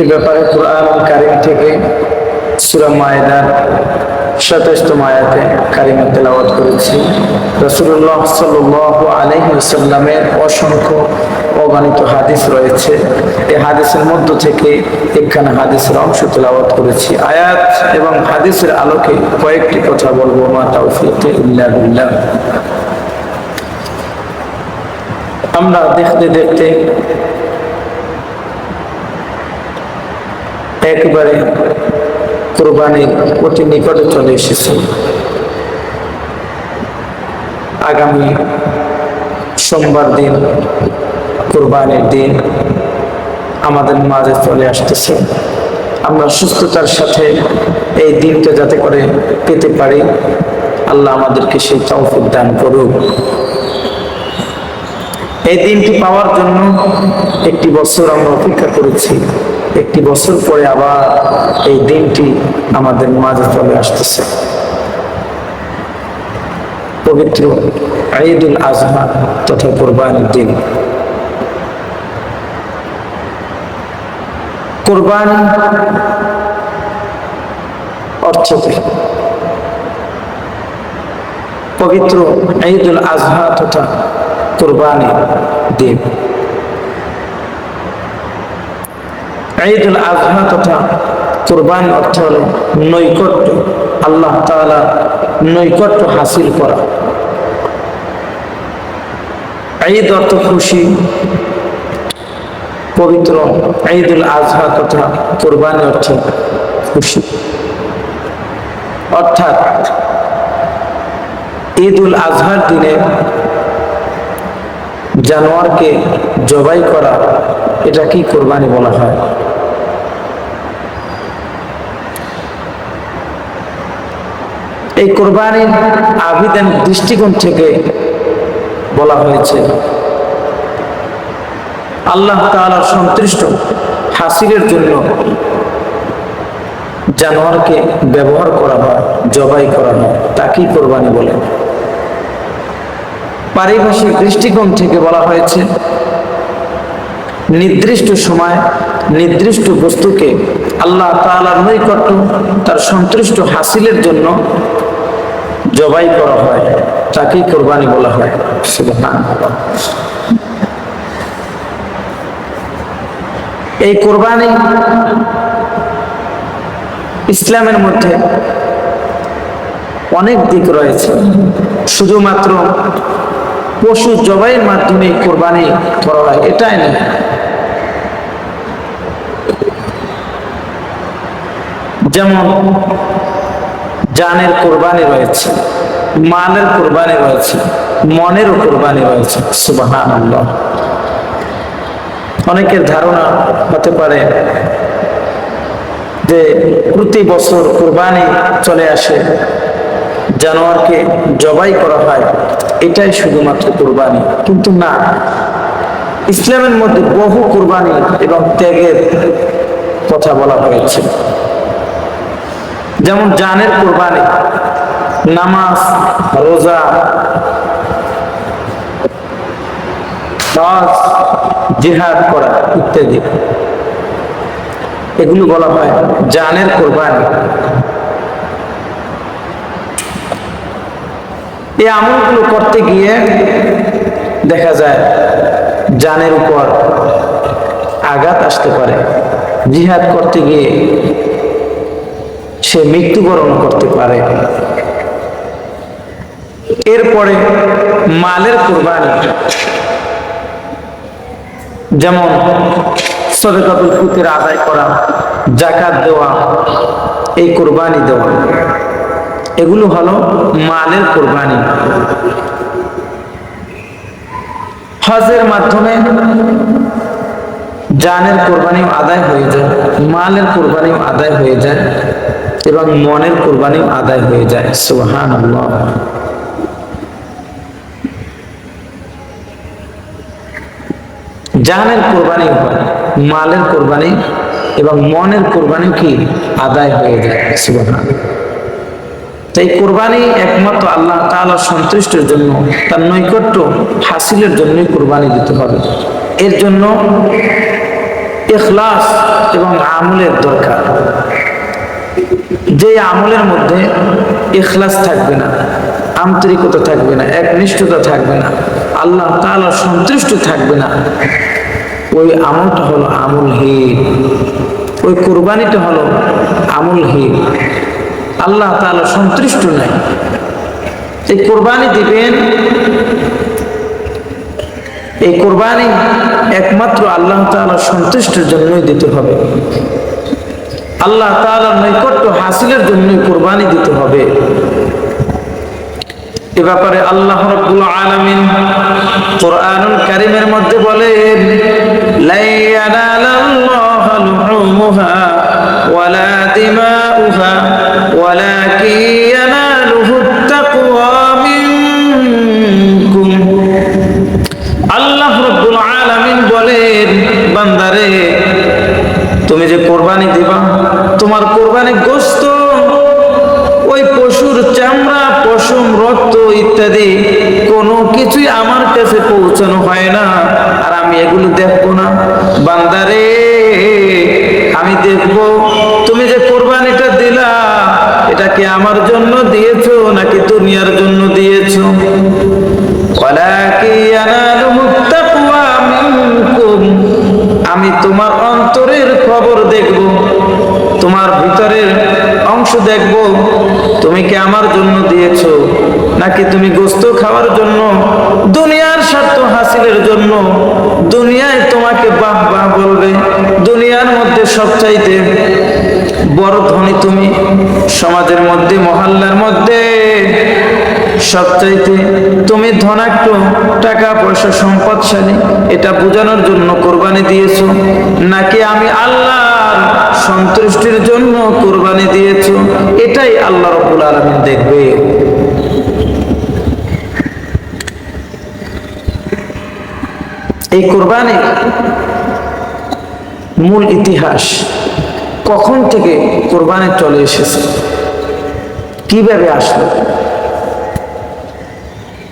এ ব্যাপারে কোরআন কারিম থেকে সুরা মায়দার সাতাশতম আয়াতে কারিমে তেলাওয়াত করেছি। রসুল্লাহ সাল্লাহ আলহিসাল্লামের অসংখ্য অগণিত হাদিস রয়েছে। এই হাদিসের মধ্য থেকে একখানা হাদিসের অংশ তেলাওয়াত করেছি। আয়াত এবং হাদিসের আলোকে কয়েকটি কথা বলব, মা তাওফিক ইল্লা বিল্লাহ। আমরা দেখতে দেখতে একেবারে কোরবানির অতি নিকটে চলে এসেছে। আগামী সোমবার দিন, কোরবানির দিন আমাদের মাঝে চলে আসতেছে। আমরা সুস্থতার সাথে এই দিনটা যাতে করে পেতে পারি, আল্লাহ আমাদেরকে সেই তৌফিক দান করুক। এই দিনটি পাওয়ার জন্য একটি বছর আমরা অপেক্ষা করেছি। একটি বছর পরে আবার এই দিনটি আমাদের মাঝে চলে আসতেছে। পবিত্র ঈদুল আজহা তথা কোরবানির দিন। কোরবানি অর্থ? পবিত্র ঈদুল আজহা তথা কোরবানি দিন। ঈদুল আজহা তথা কোরবানি অর্থ হল নৈকট্য, আল্লাহ তাআলা নৈকট্য হাসিল করা। ঈদ অর্থ খুশি, পবিত্র ঈদুল আজহা তথা কোরবানি অর্থ খুশি। অর্থাৎ ঈদুল আজহার দিনে জানোয়ারকে জবাই করা, এটা কি কোরবানি বলা হয়? এই কোরবানির আবিধান দৃষ্টিকোণ থেকে বলা হয়েছে। আল্লাহ তাআলার সন্তুষ্ট হাসিলের জন্য জানোয়ারকে ব্যবহার করা হয়, জবাই করা হয়, তাকেই কোরবানি বলে। পারিভাষিক দৃষ্টিকোণ থেকে বলা হয়েছে, নির্দিষ্ট সময় নির্দিষ্ট বস্তুকে আল্লাহ তাআলার নৈকট্য, তার সন্তুষ্ট হাসিলের জন্য জবাই করা হয় তাকেই কোরবানি বলা হয়। এই কোরবানি ইসলামের মধ্যে অনেক দিক রয়েছে। শুধুমাত্র পশু জবাইয়ের মাধ্যমে কোরবানি করা হয়, এটাই না যেমন জানের কোরবানি রয়েছে মালের কোরবানি রয়েছে, মনেরও কোরবানি রয়েছে সুবাহান অনেকের ধারণা হতে পারে যে প্রতি বছর কোরবানি চলে আসে জানোয়ারকে জবাই করা হয়, এটাই শুধুমাত্র কোরবানি। কিন্তু না, ইসলামের মধ্যে বহু কোরবানি এবং ত্যাগের কথা বলা হয়েছে। যেমন জানের কোরবানি, নামাজ, রোজা হজ জিহাদ করা ইত্যাদি। এগুলো বলা হয় জানের কোরবানি। এই আমলগুলো করতে গিয়ে দেখা যায় জানের উপর আঘাত আসতে পারে। জিহাদ করতে গিয়ে সে মৃত্যুবরণ করতে পারে। এরপরে মালের কোরবানি। যেমন সদকাতুল ফুতের আদায় করা জাকাত দেওয়া, এই কোরবানি দেওয়া। এগুলো হলো মালের কোরবানি। হজের মাধ্যমে জানের কোরবানিও আদায় হয়ে যায়, মালের কোরবানিও আদায় হয়ে যায় এবং মনের কোরবানিও আদায় হয়ে যায়। সুহান জানের কোরবানি মালের কোরবানি এবং মনের কোরবানি কি? আদায় হয়ে যায়। সুবহান তাই কোরবানি একমাত্র আল্লাহ তাআলার সন্তুষ্টের জন্য, তার নৈকট্য হাসিলের জন্যই কোরবানি দিতে হবে। এর জন্য এখলাস এবং আমলের দরকার। যে আমলের মধ্যে এখলাস থাকবে না, আন্তরিকতা থাকবে না, একনিষ্ঠতা থাকবে না, আল্লাহ তাআলা সন্তুষ্ট থাকবে না, ওই আমলটা হলো আমলহীন। ওই কোরবানিটা হলো আমলহীন। আল্লাহ তাআলা সন্তুষ্ট নাই। এই কোরবানি দিবেন, এই কোরবানি একমাত্র আল্লাহ তাআলা সন্তুষ্টের জন্যই দিতে হবে। আল্লাহ তাআলার নৈকট্য হাসিলের জন্যই কোরবানি দিতে হবে। এ ব্যাপারে আল্লাহ রাব্বুল আলামিন কোরআনুল কারীমের মধ্যে বলেন লা ইয়ানালাল্লাহু লুহুমুহা ওয়ালা দিমাউহা ওয়ালাকিন নাকি তুমি গোস্ত খাওয়ার জন্য, দুনিয়ার স্বার্থ হাসিলের জন্য, দুনিয়ায় তোমাকে বাহ বাহ বলবে, দুনিয়ার মধ্যে সবচাইতে বড় ধনী তুমি, সমাজের মধ্যে, মহল্লার মধ্যে সবচাইতে তুমি ধনাঢ্য টাকা পয়সা সম্পদশালী, এটা বোঝানোর জন্য কোরবানি দিয়েছ, নাকি আমি আল্লাহর সন্তুষ্টির জন্য কোরবানি দিয়েছ, এটাই আল্লাহ রব্বুল আলমিন দেখবে। এই কোরবানি মূল ইতিহাস কখন থেকে কোরবানি চলে এসেছে? কীভাবে আসলো?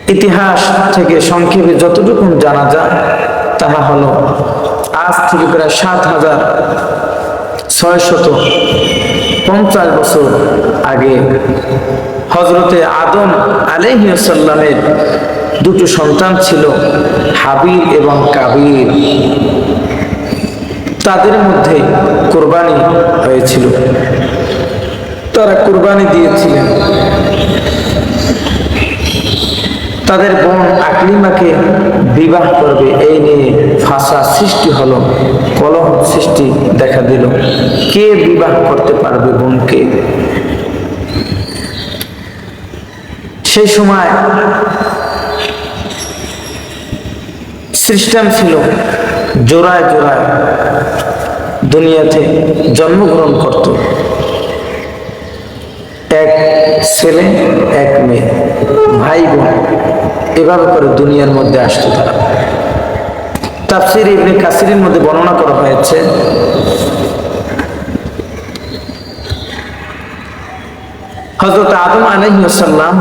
ইতিহাস থেকে সংক্ষেপে যতটুকু জানা যায়, তাহা হলো আজ থেকে প্রায় সাত হাজার ছয় শত পঞ্চাশ বছর আগে হজরতে আদম আলহিসাল্লামের দুটো সন্তান ছিল হাবির এবং কাবির তাদের মধ্যে কোরবানি হয়েছিল। তারা কোরবানি দিয়েছিলেন। তাদের বোন আকলিমাকে বিবাহ করবে, এই নিয়ে ফাঁসা সৃষ্টি হলো, কলহ সৃষ্টি দেখা দিল। কে বিবাহ করতে পারবে বোনকে? সেই সময় সিস্টেম ছিল, জোড়ায় জোড়ায় দুনিয়াতে জন্মগ্রহণ করত। এক ছেলে, এক মেয়ে, ভাই বোন, এভাবে করে দুনিয়ার মধ্যে আসতো তারা। তাফসির ইবনে কাসিরের মধ্যে বর্ণনা করা হয়েছে হজরত আদম আলহিউসাল্লাম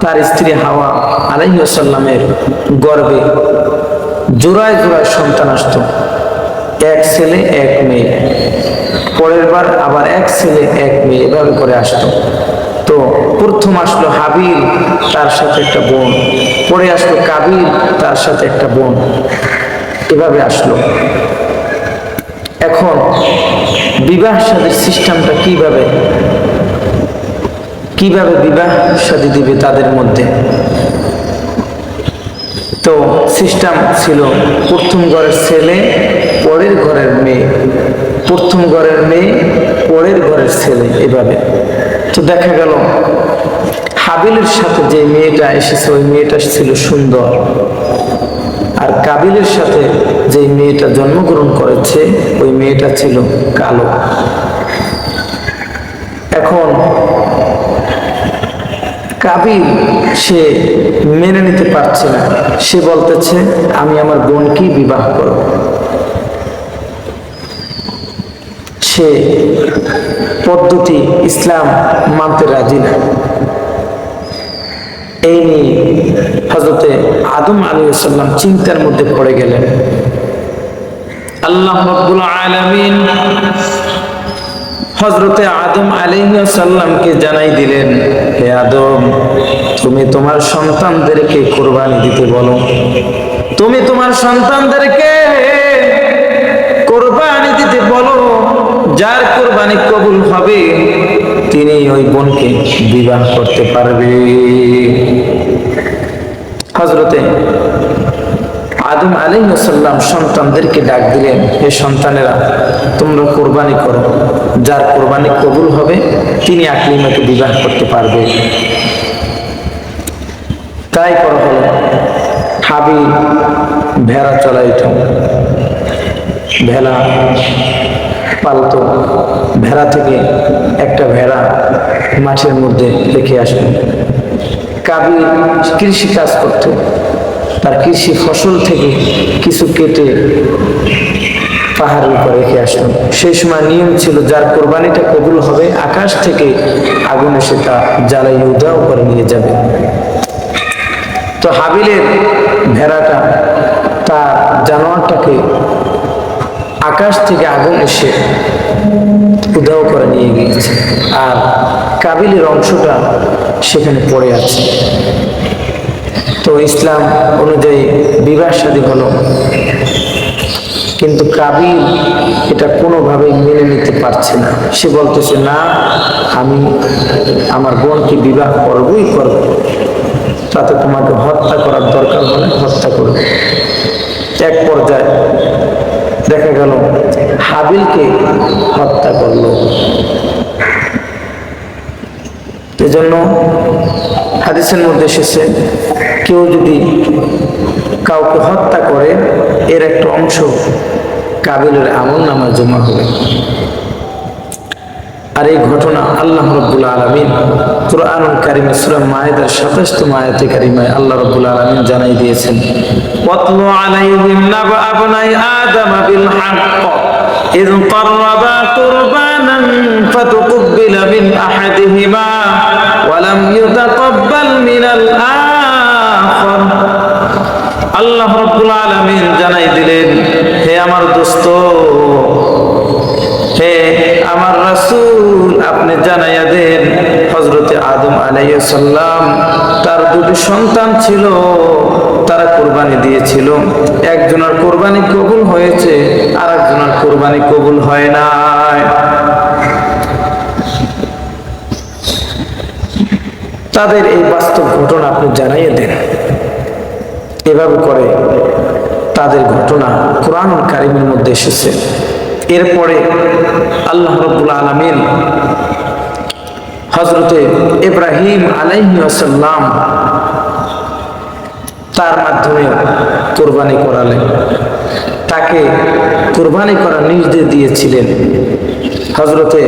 তার স্ত্রী হাওয়া আলহিউসাল্লামের গর্বে জোড়ায় জোড়ায় সন্তান আসত। এক ছেলে, এক মেয়ে। পরের বার আবার এক ছেলে, এক মেয়ে এভাবে করে আসতো। তো প্রথম আসলো হাবিল, তার সাথে একটা বোন। পরে আসলো কাবিল, তার সাথে একটা বোন। এভাবে আসলো। এখন বিবাহ সাদীর সিস্টেমটা কীভাবে কীভাবে বিবাহ সাদী দিবে তাদের মধ্যে। তো সিস্টেম ছিল প্রথম ঘরের ছেলে, পরের ঘরের মেয়ে। প্রথম ঘরের মেয়ে, পরের ঘরের ছেলে এভাবে। তো দেখা গেল, হাবিলের সাথে যে মেয়েটা এসেছে, ওই মেয়েটা ছিল সুন্দর। আর কাবিলের সাথে যে মেয়েটা জন্মগ্রহণ করেছে, ওই মেয়েটা ছিল কালো এখন কাবিল সে মেনে নিতে পারছে না। সে বলতেছে, আমি আমার বোনকেই বিবাহ করব। সে পদ্ধতি ইসলাম মানতে রাজি না। এই নিয়ে হজরতে আদম আলী সাল্লাম চিন্তার মধ্যে পড়ে গেলেন। আল্লাহ আলামিন হজরতে আদম আলাইসাল্লামকে জানাই দিলেন, হে আদম, তুমি তোমার সন্তানদেরকে কোরবানি দিতে বলো। তুমি তোমার সন্তানদেরকে কোরবানি দিতে বলো। যার কোরবানি কবুল হবে, তিনি ওই বোনকে বিবাহ করতে পারবে। হজরতে আদম আলাইসাল্লাম সন্তানদেরকে ডাক দিলেন, হে সন্তানেরা, তোমরা কোরবানি করো। যার কোরবানি কবুল হবে, তিনি আকলিমাকে বিবাহ করতে পারবে। তাই করা হলো। হাবি ভেড়া চলাইত। ভেড়া পালত। ভেড়া থেকে একটা ভেড়া মাঠের মধ্যে রেখে আসবে কাবি কৃষি কাজ করত। তার কৃষি ফসল থেকে কিছু কেটে পাহাড়ের উপর রেখে আসলো। সেই সময় নিয়ম ছিল, যার কোরবানিটা কবুল হবে, আকাশ থেকে আগুন এসে তা জ্বালাই উদাও করে নিয়ে যাবে। তো হাবিলের ভেড়াটা, তার জানোয়ারটাকে আকাশ থেকে আগুন এসে উদাও করে নিয়ে গিয়েছে। আর কাবিলের অংশটা সেখানে পড়ে আছে। তো ইসলাম অনুযায়ী বিবাহ শাদী হলো। কিন্তু কাবিল এটা কোনোভাবেই মেনে নিতে পারছে না। সে বলতেছে, না, আমি আমার বোনকে বিবাহ করবই করব। তাতে তোমাকে হত্যা করার দরকার হলে হত্যা করবে। এক পর্যায়ে দেখা গেল, হাবিলকে হত্যা করল। এজন্য হাদিসের মধ্যে এসেছে কেউ যদি কাউকে হত্যা করে এর একটা অংশ কাবিলের আমল নামা জমা হবে আর এই ঘটনা আল্লাহ রব্বুল আলমিন কোরআন কারিমে সুরা মায়েদার সাতাশতম আয়াতে কারিমায় আল্লাহ রব্বুল আলমিন জানাই দিয়েছেন ওয়াতলু আলাইহিম নাবা আবনাই আদম বিল হাক্ক إذ قربا قربانا فتقبل من أحدهما ولم يتقبل من الآخر আল্লাহ রব্বুল আলমিন জানাই দিলেন, হে আমার দোস্ত, হে আমার রাসূল, আপনি জানাইয়া দেন হজরতে আদম আলাইসাল্লাম তার দুটি সন্তান ছিল, তারা কোরবানি দিয়েছিল। একজনের কোরবানি কবুল হয়েছে আর একজনের কোরবানি কবুল হয় নাই। তাদের এই বাস্তব ঘটনা আপনি জানাইয়া দেন। এভাবে করে তাদের ঘটনা কোরআন কারিমের মধ্যে এসেছে। এরপরে আল্লাহ রব্বুল আলমিন হজরতে ইব্রাহিম আলাইহি আসাল্লাম তার মাধ্যমে কোরবানি করালেন। তাকে কোরবানি করার নির্দেশ দিয়েছিলেন। হজরতে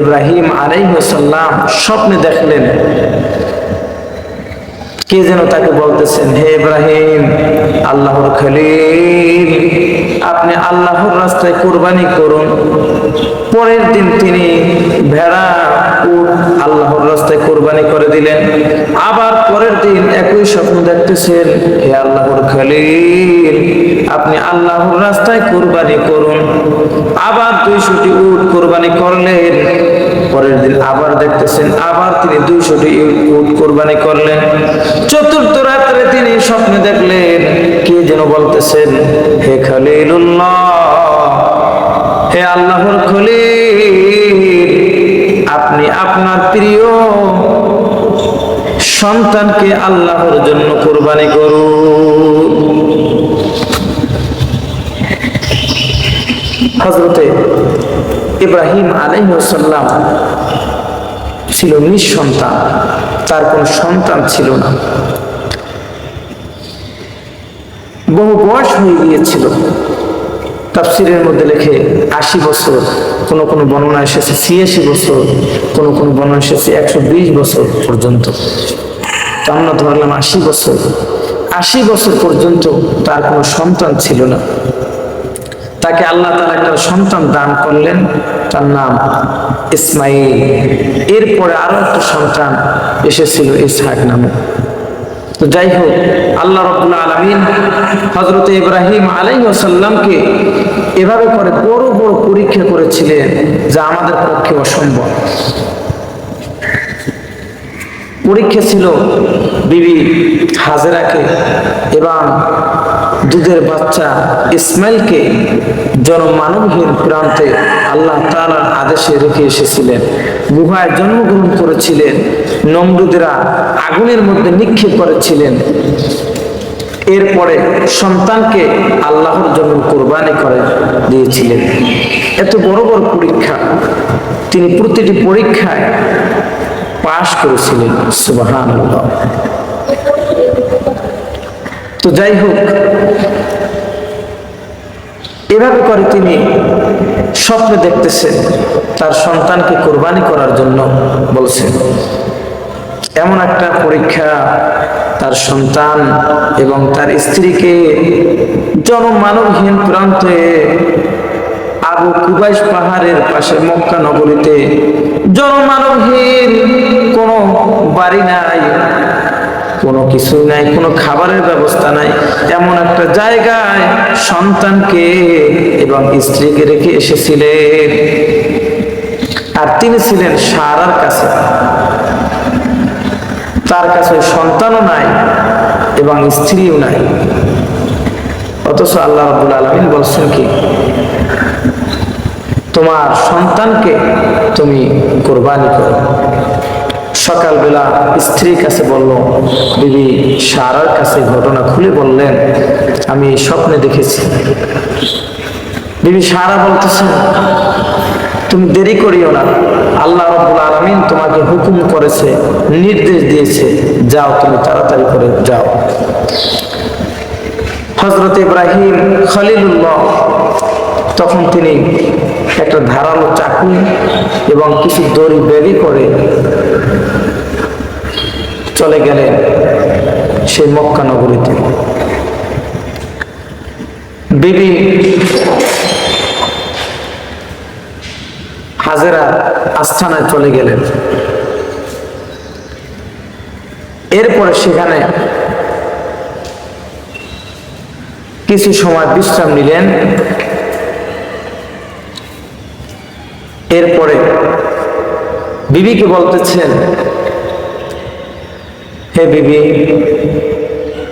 ইব্রাহিম আলাইসাল্লাম স্বপ্নে দেখলেন কে যেন তাকে বলতেছেন, হে ইব্রাহিম, আল্লাহর খলিল, আপনি আল্লাহর রাস্তায় কোরবানি করুন। পরের দিন তিনি ভেড়া উট আল্লাহর রাস্তায় কোরবানি করে দিলেন। আবার পরের দিন একই স্বপ্ন দেখতেছেন, হে আল্লাহর খলিল, আপনি আল্লাহর রাস্তায় কোরবানি করুন। আবার দুইশোটি উট কোরবানি করলেন। পরের দিন আবার দেখতেছেন, আবার তিনি দুইশোটি উট কোরবানি করলেন। চতুর্থ রাত্রে তিনি স্বপ্নে দেখলেন, কে যেন বলতেছেন, হে খলিলুল্লাহ, হে আল্লাহর খলিল, আপনি আপনার প্রিয় সন্তানকে আল্লাহর জন্য কোরবানি করুন। হজরতে ইব্রাহিম আলহিসাল্লাম ছিল নিঃসন্তান, তার কোন সন্তান ছিল না। বহু বয়স হয়ে গিয়েছিল। তাফসিরের মধ্যে লেখে আশি বছর, কোনো কোনো বর্ণনা এসেছে ছিয়াশি বছর, কোনো কোনো বর্ণনা এসেছে একশো বিশ বছর পর্যন্ত। আমরা ধরলাম আশি বছর। আশি বছর পর্যন্ত তার কোনো সন্তান ছিল না। তাকে আল্লাহ তালা একটা সন্তান দান করলেন, তার নাম ইসমাইল এরপরে আরও একটা সন্তান এসেছিল ইসহাক নামে। তো যাই হোক, আল্লাহ রবুল্লা আলমিন হজরত ইব্রাহিম আলাইসাল্লামকে এভাবে করে বড় বড় পরীক্ষা করেছিলেন যা আমাদের পক্ষে অসম্ভব। পরীক্ষা ছিল বিবি হাজেরাকে এবং দুধের বাচ্চা ইসমাইলকে জনমানবহীন প্রান্তে আল্লাহ তালার আদেশে রেখে এসেছিলেন। গুহায় জন্মগ্রহণ করেছিলেন, নমরুদেরা আগুনের মধ্যে নিক্ষেপ করেছিলেন। এরপরে সন্তানকে আল্লাহর জন্য কোরবানি করে দিয়েছিলেন। এত বড় বড় পরীক্ষা, তিনি প্রতিটি পরীক্ষায় পাশ করেছিলেন সুবাহান তো যাই হোক, এভাবে করে তিনি স্বপ্নে দেখতেছেন, তার সন্তানকে কোরবানি করার জন্য বলছেন। এমন একটা পরীক্ষা তার সন্তান এবং তার স্ত্রীকে জনমানবহীন প্রান্তে আবু কুবাইশ পাহাড়ের পাশে মক্কা নগরীতে জনমানবহীন কোনো বাড়ি নাই। কোনো কিছু নাই, কোনো খাবারের ব্যবস্থা নাই, এমন একটা জায়গায় সন্তানকে এবং স্ত্রীকে রেখে এসেছিলেন। আর তিনি ছিলেন সারার কাছে। তার কাছে সন্তানও নাই এবং স্ত্রীও নাই। অথচ আল্লাহ রবুল আলমিন বলছেন কি, তোমার সন্তানকে তুমি কোরবানি করো। সকালবেলা স্ত্রীর কাছে বলল, বিবি, সারার কাছে ঘটনা খুলে বললেন, আমি স্বপ্নে দেখেছি। বিবি সারা বলতেছেন তুমি দেরি করিও না, আল্লাহ রব্বুল আলমিন তোমাকে হুকুম করেছে, নির্দেশ দিয়েছে, যাও তুমি তাড়াতাড়ি করে যাও। হজরত ইব্রাহিম খলিলুল্লাহ, তখন তিনি একটা ধারালো চাকু এবং কিছু দড়ি বেরি করে চলে গেলেন সেই মক্কা নগরীতে। বিবি হাজেরা আস্থানায় চলে গেলেন। এরপরে সেখানে কিছু সময় বিশ্রাম নিলেন। এরপরে বিবিকে বলতেছেন, হে বিবি,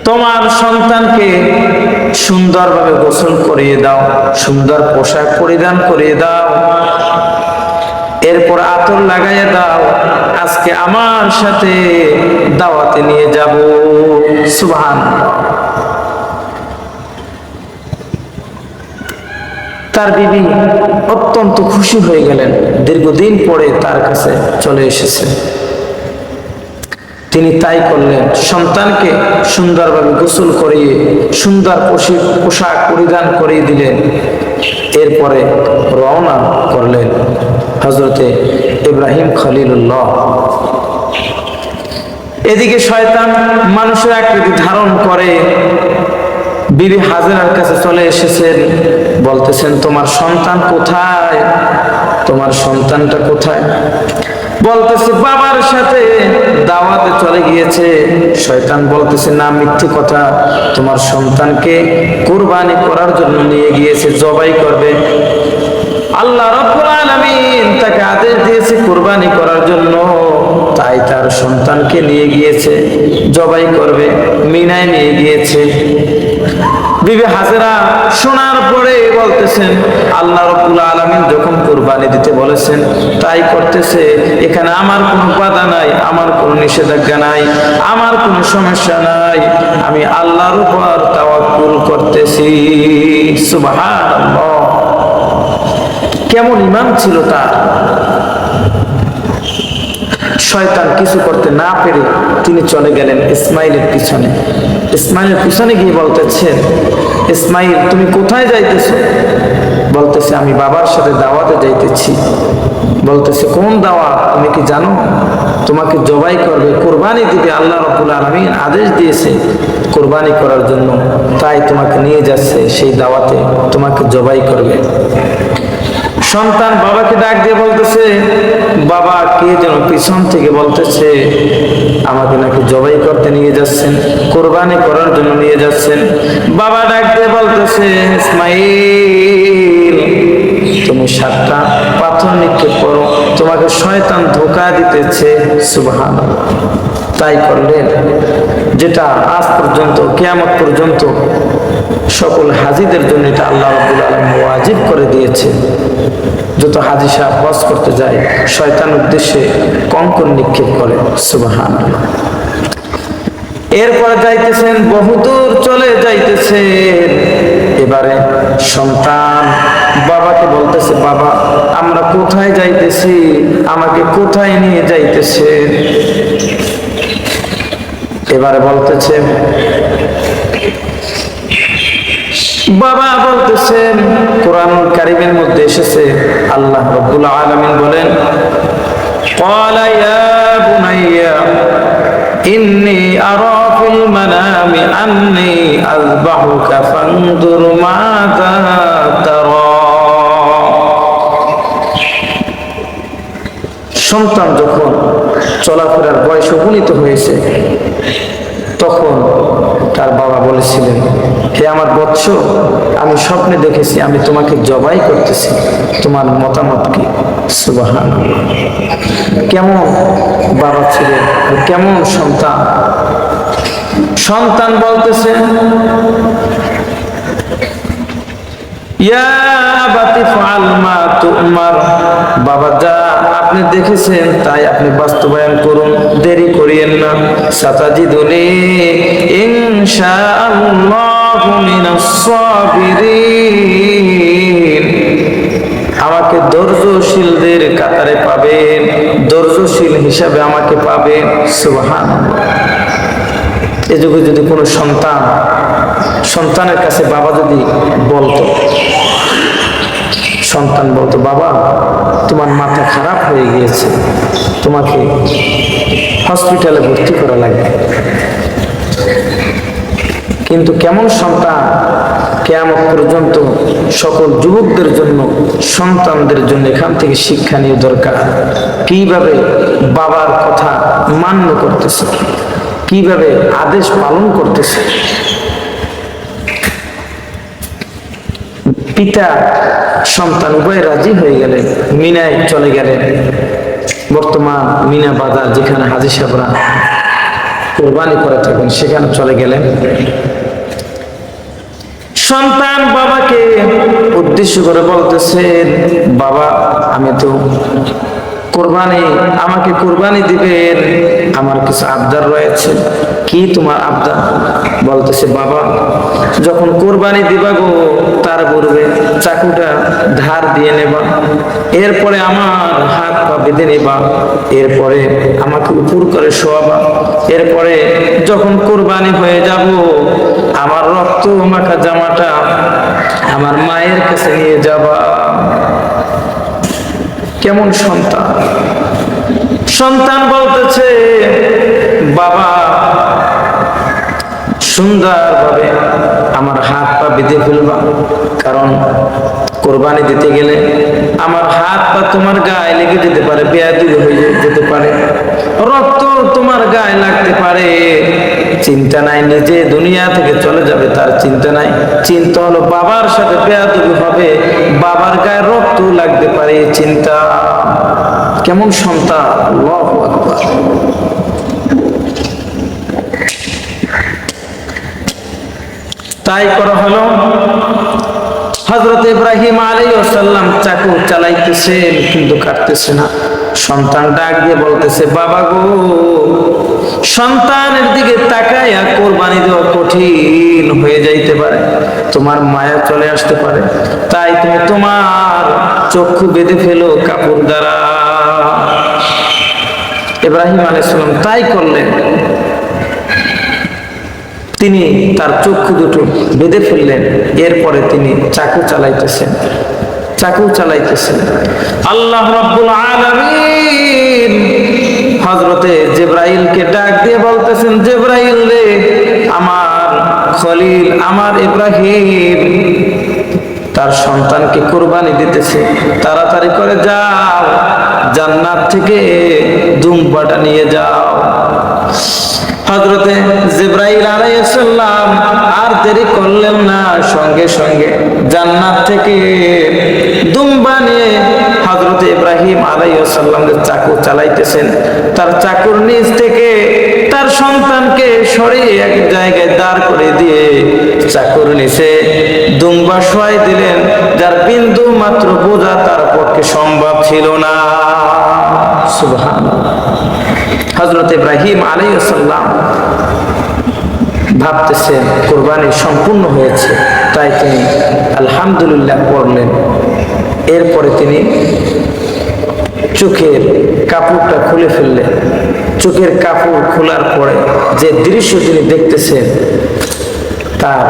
তোমার সন্তানকে সুন্দরভাবে গোসল করিয়ে দাও, সুন্দর পোশাক পরিধান করিয়ে দাও। এরপর আতর লাগাইয়া দাও, আজকে আমার সাথে দাওয়াতে নিয়ে যাব। সুবহান তার বিবি অত্যন্ত খুশি হয়ে গেলেন। দীর্ঘদিন পরে তার কাছে চলে এসেছে। তিনি তাই করলেন। সন্তানকে সুন্দরভাবে গোসল করিয়ে, সুন্দর পোশাক পরিধান করিয়ে দিলেন। এরপরে রওনা করলেন হজরতে ইব্রাহিম খলিলুল্লাহ। এদিকে শয়তান মানুষের আকৃতি ধারণ করে। বিবি হাজেরার কাছে চলে এসেছেন, বলতেছেন, তোমার সন্তান কোথায়? তোমার সন্তানটা কোথায়? বলতেছে, বাবার সাথে দাওয়াতে চলে গিয়েছে। শয়তান বলতেছে, না, মিথ্যে কথা। তোমার সন্তানকে কোরবানি করার জন্য নিয়ে গিয়েছে, জবাই করবে। আল্লাহ রব্বুল আলামিন তাকে আদেশ দিয়েছে কোরবানি করার জন্য। তাই তার সন্তানকে নিয়ে গিয়েছে, জবাই করবে, মিনায় নিয়ে গিয়েছে। বিবি হাজেরা শোনার পরে বলতেছেন, আল্লাহ রব্বুল আলামিন যখন কোরবানি দিতে বলেছেন, তাই করতেছে। এখানে আমার কোনো বাধা নাই, আমার কোনো নিষেধাজ্ঞা নাই, আমার কোনো সমস্যা নাই। আমি আল্লাহর উপর তাওয়াক্কুল করতেছি। সুবহানাল্লাহ। কেমন ইমান ছিল তার? শয়তান কিছু করতে না পেরে তিনি চলে গেলেন ইসমাইলের পিছনে। ইসমাইলের পিছনে গিয়ে বলতেছেন ইসমাইল, তুমি কোথায় যাইতেছ? বলতেছে, আমি বাবার সাথে দাওয়াতে যাইতেছি। বলতেছে, কোন দাওয়া তুমি কি জানো? তোমাকে জবাই করবে, কোরবানি দিবে আল্লাহ রবুল আলমিন, আদেশ দিয়েছে কোরবানি করার জন্য। তাই তোমাকে নিয়ে যাচ্ছে, সেই দাওয়াতে তোমাকে জবাই করবে। সন্তান বাবাকে ডাক দিয়ে বলতেছে, বাবা, কে যেন পিছন থেকে বলতেছে, আমাকে নাকি জবাই করতে নিয়ে যাচ্ছেন, কোরবানি করার জন্য নিয়ে যাচ্ছেন। বাবা ডাক দিয়ে বলতেছে, ইসমাইল, তুমি সাতটা পাথর নিক্ষেপ করো, তোমাকে শয়তান ধোকা দিতেছে সুবহান তাই করলেন যেটা আজ পর্যন্ত, কেয়ামত পর্যন্ত সকল হাজিদের জন্য এটা আল্লাহ রব্বুল আলম ওয়াজিব করে দিয়েছে। যত হাজি সাহেব হজ করতে যায়, শয়তান উদ্দেশ্যে কঙ্কন নিক্ষেপ করে। সুবাহান এরপর যাইতেছেন বহুদূর চলে যাইতেছেন। এবারে সন্তান বাবাকে বলতেছে, বাবা, আমরা কোথায় যাইতেছি? আমাকে কোথায় নিয়ে যাইতেছে এবারে বলতেছে বাবা বলতেছেন, কোরআন কারিমের মধ্যে এসেছে, আল্লাহ রব্বুল আলমিন বলেন ইন্নি আন্নি সন্তান যখন চলাফেরার বয়স উপনীত হয়েছে, তখন তার বাবা বলেছিলেন, হে আমার বৎস, আমি স্বপ্নে দেখেছি, আমি তোমাকে জবাই করতেছি। তোমার মতামত কি? সুবাহান কেমন বাবা ছিলেন? কেমন সন্তান? সন্তান বলতেছে, ইয়া আবাতি ফাল মা তুমার। বাবা, যা আপনি দেখেছেন, তাই আপনি বাস্তবায়ন করুন, দেরি করিয়েন না। মিনাস সাবিরিন আমাকে ধৈর্যশীলদের কাতারে পাবেন, ধৈর্যশীল হিসাবে আমাকে পাবেন, সুবহানাল্লাহ। এ যুগে যদি কোনো সন্তান, সন্তানের কাছে বাবা যদি বলতো সন্তান বলতো, বাবা, তোমার মাথা খারাপ হয়ে গিয়েছে, তোমাকে হসপিটালে ভর্তি করা লাগবে। কিন্তু কেমন সন্তান কেমন পর্যন্ত সকল যুবকদের জন্য, সন্তানদের জন্য এখান থেকে শিক্ষা নিয়ে দরকার। কীভাবে বাবার কথা মান্য করতেছে? কীভাবে আদেশ পালন করতেছে? পিতা সন্তান উভয় রাজি হয়ে গেলেন, মিনায় চলে গেলেন। বর্তমান মিনা বাজার যেখানে হাজির সাহরা কোরবানি করে থাকেন, সেখানে চলে গেলেন। সন্তান বাবাকে উদ্দেশ্য করে বলতেছেন, বাবা, আমি তো কোরবানি, আমাকে কোরবানি দিবেন। আমার কিছু আবদার রয়েছে। কি তোমার আবদার? বলতেছে, বাবা, যখন কোরবানি দিবা গো, তার পূর্বে চাকুটা ধার দিয়ে নেবা। এরপরে আমার হাত পা বেঁধে নেবা। এরপরে আমাকে উপর করে শোয়াবা। এরপরে যখন কোরবানি হয়ে যাব, আমার রক্ত মাখা জামাটা আমার মায়ের কাছে নিয়ে যাবা। কেমন সন্তান? সন্তান বলতেছে বাবা সুন্দরভাবে আমার হাত পা বেঁধে ফেলবা। কারণ কোরবানি দিতে গেলে আমার হাত বা তোমার গায়ে লেগে যেতে পারে বেয়াদি হয়ে যেতে পারে, রক্ত তোমার গায়ে লাগতে পারে। চিন্তা নাই, নিজে দুনিয়া থেকে চলে যাবে, তার চিন্তা নাই। চিন্তা হলো বাবার সাথে বেয়াদবি হবে, বাবার গায়ে রক্ত লাগতে পারে চিন্তা। কেমন সন্তান? তাই করা হলো। হজরত ইব্রাহিম আলী ওসাল্লাম চাকু চালাইতেছেন কিন্তু কাটতেছে না। সন্তান ডাক দিয়ে বলতেছে, বাবা গো, সন্তানের দিকে তাকাইয়া কোরবানি দেওয়া কঠিন হয়ে যাইতে পারে, তোমার মায়া চলে আসতে পারে। তাই তুমি তোমার চক্ষু বেঁধে ফেলো কাপড় দ্বারা। ইব্রাহিম আলাইসাল্লাম তাই করলেন। তিনি তার চক্ষু দুটো বেঁধে ফেললেন, এরপরে তিনি চাকু চালাইতেছেন। চাকু চালাইতেছেন। আল্লাহ রাব্বুল আলামিন হযরতে জিব্রাইলকে ডাক দিয়ে বলতেছেন, জিব্রাইল রে, আমার খলিল, আমার ইব্রাহিম, তার সন্তানকে কোরবানি দিতেছে। তাড়াতাড়ি করে যাও, জান্নাত থেকে দুম্বাটা নিয়ে যাও। হজরতে জিব্রাইল আলাইসাল্লাম আর দেরি করলেন না, সঙ্গে সঙ্গে জান্নাত থেকে দুম্বা নিয়ে ইব্রাহিম আলাইসাল্লামের চাকু চালাইতেছেন। তার চাকুর নিচ থেকে তার সন্তানকে সরিয়ে এক জায়গায় দাঁড় করে দিয়ে চাকুর নিচে দুম্বা শোয়াই দিলেন, যার বিন্দু মাত্র বোঝা তার পক্ষে সম্ভব ছিল না। সুবহান হজরত ইব্রাহিম আলাইসাল্লাম ভাবতেছেন কোরবানি সম্পূর্ণ হয়েছে। তাই তিনি আলহামদুলিল্লাহ পড়লেন। এরপরে তিনি চোখের কাপড়টা খুলে ফেললেন। চোখের কাপড় খোলার পরে যে দৃশ্য তিনি দেখতেছেন, তার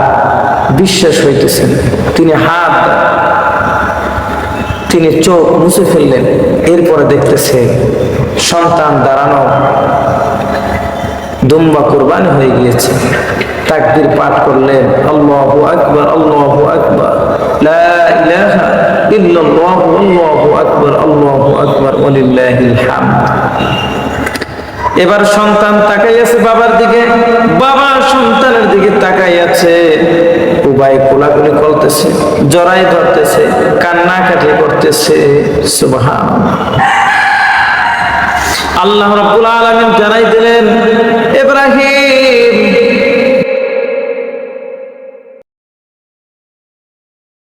বিশ্বাস হইতেছেন তিনি হাত তিনি চোখ মুছে ফেললেন। এরপরে দেখতেছে সন্তান দাঁড়ানো দুম্বা কোরবানি হয়ে গিয়েছে। তাকবীর পাঠ করলেন, আল্লাহু আকবার আল্লাহু আকবার এবার সন্তান তাকাইয়াছে বাবার দিকে, বাবা সন্তানের দিকে তাকাইয়াছে। ভাই কোলাকুলি করতেছে জড়াই ধরতেছে কান্নাকাটি করতেছে সুবহান আল্লাহ রাব্বুল আলামিন জানাই দিলেন ইব্রাহিম